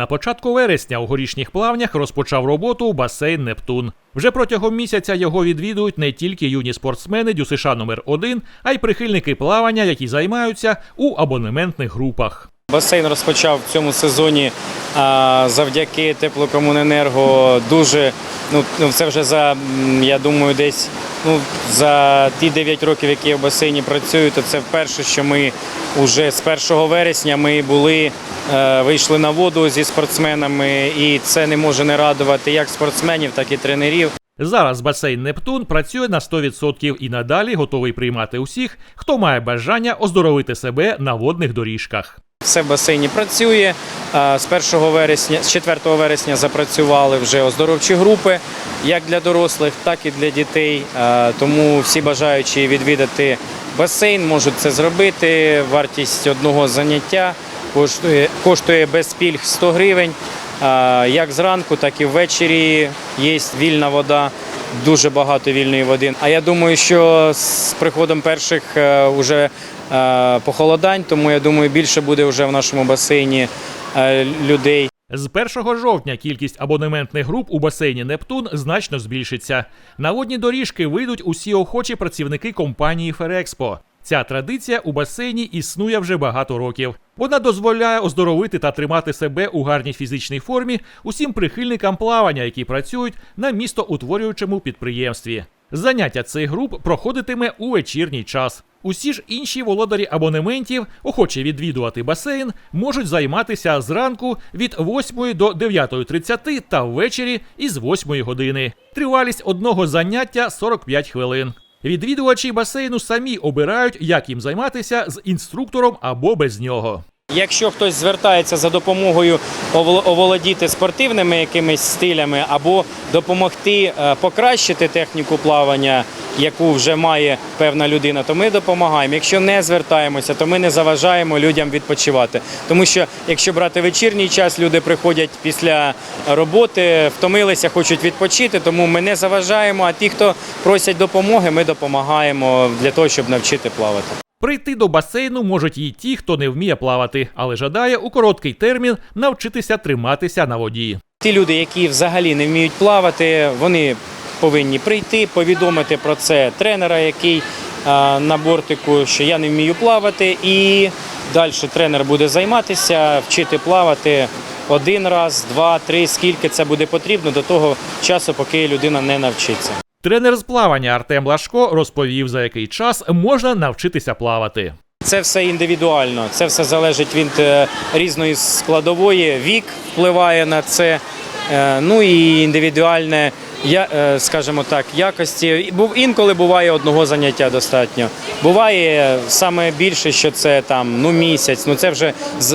На початку вересня у горішніх плавнях розпочав роботу басейн Нептун. Вже протягом місяця його відвідують не тільки юні спортсмени ДЮСШ номер 1 а й прихильники плавання, які займаються у абонементних групах. Басейн розпочав в цьому сезоні завдяки теплокомуненерго дуже. Ну, ну це вже за я думаю, десь ну за ті 9 років, які я в басейні працюю, то це вперше, що ми вже з 1 вересня ми були, е, вийшли на воду зі спортсменами, і це не може не радувати як спортсменів, так і тренерів. Зараз басейн Нептун працює на 100% і надалі готовий приймати усіх, хто має бажання оздоровити себе на водних доріжках. Все в басейні працює. З 1 вересня, з 4 вересня запрацювали вже оздоровчі групи, як для дорослих, так і для дітей. Тому всі бажаючі відвідати басейн можуть це зробити. Вартість одного заняття коштує, коштує без пільг 100 гривень. Як зранку, так і ввечері є вільна вода. Дуже багато вільної води. А я думаю, що з приходом перших е, уже е, похолодань, тому я думаю, більше буде вже в нашому басейні е, людей. З 1 жовтня кількість абонементних груп у басейні Нептун значно збільшиться. На водні доріжки вийдуть усі охочі працівники компанії Ферекспо. Ця традиція у басейні існує вже багато років. Вона дозволяє оздоровити та тримати себе у гарній фізичній формі усім прихильникам плавання, які працюють на містоутворюючому підприємстві. Заняття цих груп проходитиме у вечірній час. Усі ж інші володарі абонементів, охочі відвідувати басейн, можуть займатися зранку від 8 до 9.30 та ввечері із 8 години. Тривалість одного заняття 45 хвилин. Відвідувачі басейну самі обирають, як їм займатися з інструктором або без нього. Якщо хтось звертається за допомогою овол- оволодіти спортивними якимись стилями або допомогти е, покращити техніку плавання, яку вже має певна людина, то ми допомагаємо. Якщо не звертаємося, то ми не заважаємо людям відпочивати. Тому що якщо брати вечірній час, люди приходять після роботи, втомилися, хочуть відпочити, тому ми не заважаємо. А ті, хто просять допомоги, ми допомагаємо для того, щоб навчити плавати. Прийти до басейну можуть і ті, хто не вміє плавати, але жадає у короткий термін навчитися триматися на воді. Ті люди, які взагалі не вміють плавати, вони повинні прийти, повідомити про це тренера, який а, на бортику, що я не вмію плавати, і далі тренер буде займатися, вчити плавати один раз, два, три, скільки це буде потрібно до того часу, поки людина не навчиться. Тренер з плавання Артем Лашко розповів, за який час можна навчитися плавати. Це все індивідуально, це все залежить від е, різної складової. Вік впливає на це. е, Ну і індивідуальне, я- е, скажімо так, якості. Інколи буває одного заняття достатньо. Буває саме більше, що це там ну місяць. Ну це вже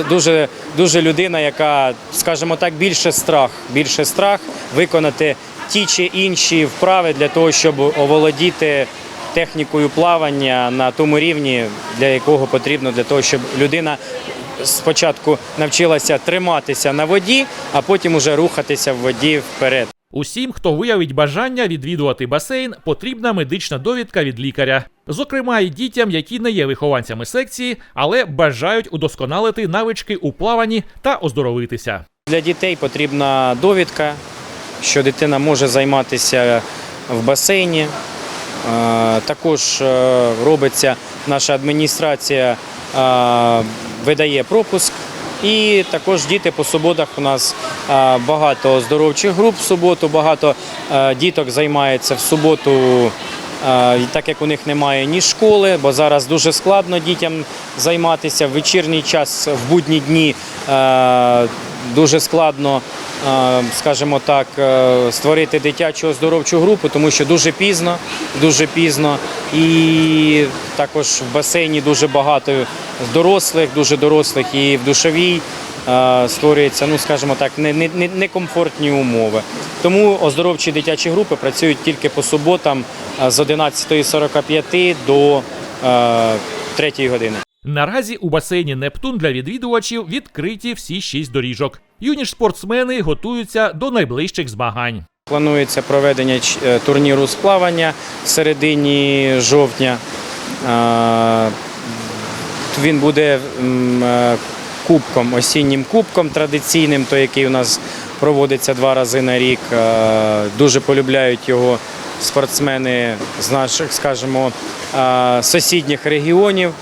дуже дуже людина, яка, скажімо так, більше страх, більше страх виконати ті чи інші вправи для того, щоб оволодіти технікою плавання на тому рівні, для якого потрібно для того, щоб людина спочатку навчилася триматися на воді, а потім уже рухатися в воді вперед. Усім, хто виявить бажання відвідувати басейн, потрібна медична довідка від лікаря. Зокрема, і дітям, які не є вихованцями секції, але бажають удосконалити навички у плаванні та оздоровитися. Для дітей потрібна довідка, що дитина може займатися в басейні. Е, Також е, робиться наша адміністрація, е, видає пропуск. І також діти по суботах у нас багато оздоровчих груп в суботу, багато діток займається в суботу, так як у них немає ні школи, бо зараз дуже складно дітям займатися в вечірній час, в будні дні дуже складно, е, скажімо так, е, створити дитячу оздоровчу групу, тому що дуже пізно, дуже пізно. І також в басейні дуже багато дорослих, дуже дорослих і в душовій е, створюється, ну скажімо так, не- не- не- некомфортні умови. Тому оздоровчі дитячі групи працюють тільки по суботам з 11.45 до е, 3 години. Наразі у басейні Нептун для відвідувачів відкриті всі шість доріжок. Юні ж спортсмени готуються до найближчих змагань. Планується проведення е, турніру з плавання в середині жовтня. Він буде е, кубком, осіннім кубком традиційним, той, який у нас проводиться два рази на рік. Дуже полюбляють його спортсмени з наших, скажімо, сусідніх регіонів.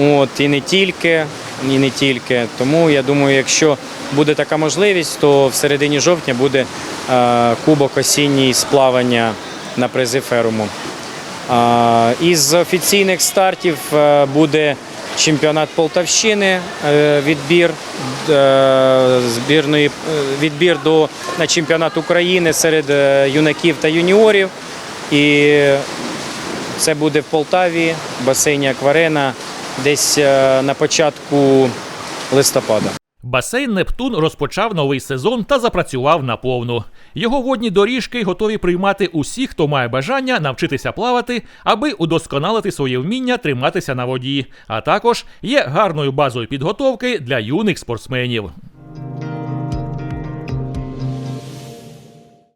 От, і не тільки, і не тільки. Тому я думаю, якщо буде така можливість, то в середині жовтня буде е, кубок осінній з плавання на призи феруму. А, Із офіційних стартів е, буде чемпіонат Полтавщини, е, відбір е, збірної е, відбір до на чемпіонат України серед е, юнаків та юніорів. І це буде в Полтаві, басейні Акварена, десь е, на початку листопада. Басейн Нептун розпочав новий сезон та запрацював наповну. Його водні доріжки готові приймати усіх, хто має бажання навчитися плавати, аби удосконалити своє вміння триматися на воді, а також є гарною базою підготовки для юних спортсменів.